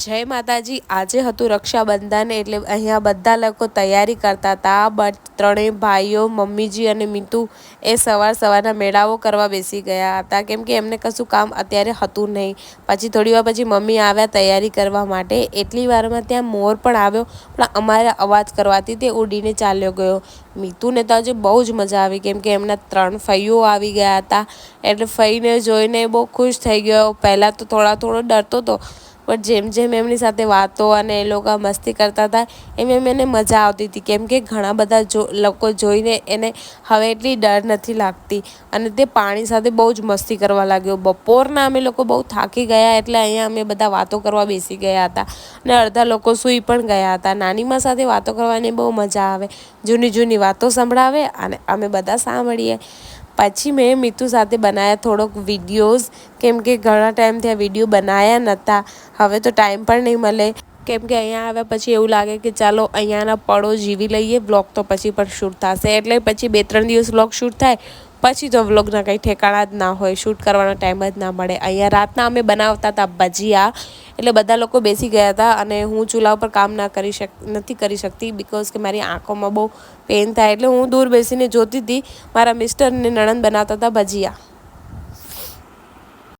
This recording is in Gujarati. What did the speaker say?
જય માતાજી. આજે હતું રક્ષાબંધન એટલે અહીંયા બધા લોકો તૈયારી કરતા હતા. બટ ત્રણેય ભાઈઓ, મમ્મીજી અને મીતુ એ સવાર સવારના મેળાઓ કરવા બેસી ગયા હતા. કેમ કે એમને કશું કામ અત્યારે હતું નહીં. પછી થોડી વાર પછી મમ્મી આવ્યા તૈયારી કરવા માટે. એટલી વારમાં ત્યાં મોર પણ આવ્યો, પણ અમારે અવાજ કરવાથી તે ઉડીને ચાલ્યો ગયો. મીતુને તો આજે બહુ જ મજા આવી, કેમ કે એમના ત્રણ ફૈયો આવી ગયા હતા. એટલે ફઈને જોઈને બહુ ખુશ થઈ ગયો. પહેલાં તો થોડા થોડો ડરતો હતો પણ જેમ જેમ એમની સાથે વાતો અને એ લોકો મસ્તી કરતા હતા, એમ એમ એને મજા આવતી હતી. કેમ કે ઘણા બધા જો, લોકો જોઈને એને હવે એટલી ડર નથી લાગતી. અને તે પાણી સાથે બહુ જ મસ્તી કરવા લાગ્યો. બપોરના અમે લોકો બહુ થાકી ગયા એટલે અહીંયા અમે બધા વાતો કરવા બેસી ગયા હતા. અને અડધા લોકો સૂઈ પણ ગયા હતા. નાનીમાં સાથે વાતો કરવાની બહુ મજા આવે. જૂની જૂની વાતો સંભળાવે અને અમે બધા સાંભળીએ. પછી મેં મિતુ સાથે બનાવ્યા થોડોક વિડીયોઝ. કેમ કે ઘણા ટાઈમથી આ વીડિયો બનાવ્યા નહોતા હવે તો ટાઈમ પણ નહીં મળે. કેમ કે અહીંયા આવ્યા પછી એવું લાગે કે ચાલો અહીંયાના પળો જીવી લઈએ. બ્લોગ તો પછી પણ શૂટ થશે. એટલે પછી બે ત્રણ દિવસ બ્લોગ શૂટ થાય. પછી તો વ્લોગના કંઈ ઠેકાણા જ ના હોય, શૂટ કરવાનો ટાઈમ જ ના મળે. અહીંયા રાતના અમે બનાવતા હતા ભજીયા. એટલે બધા લોકો બેસી ગયા હતા અને હું ચૂલા ઉપર કામ ના કરી શક, નથી કરી શકતી બિકોઝ કે મારી આંખોમાં બહુ પેન થાય. એટલે હું દૂર બેસીને જોતી હતી. મારા મિસ્ટર અને નણંદ બનાવતા હતા ભજીયા.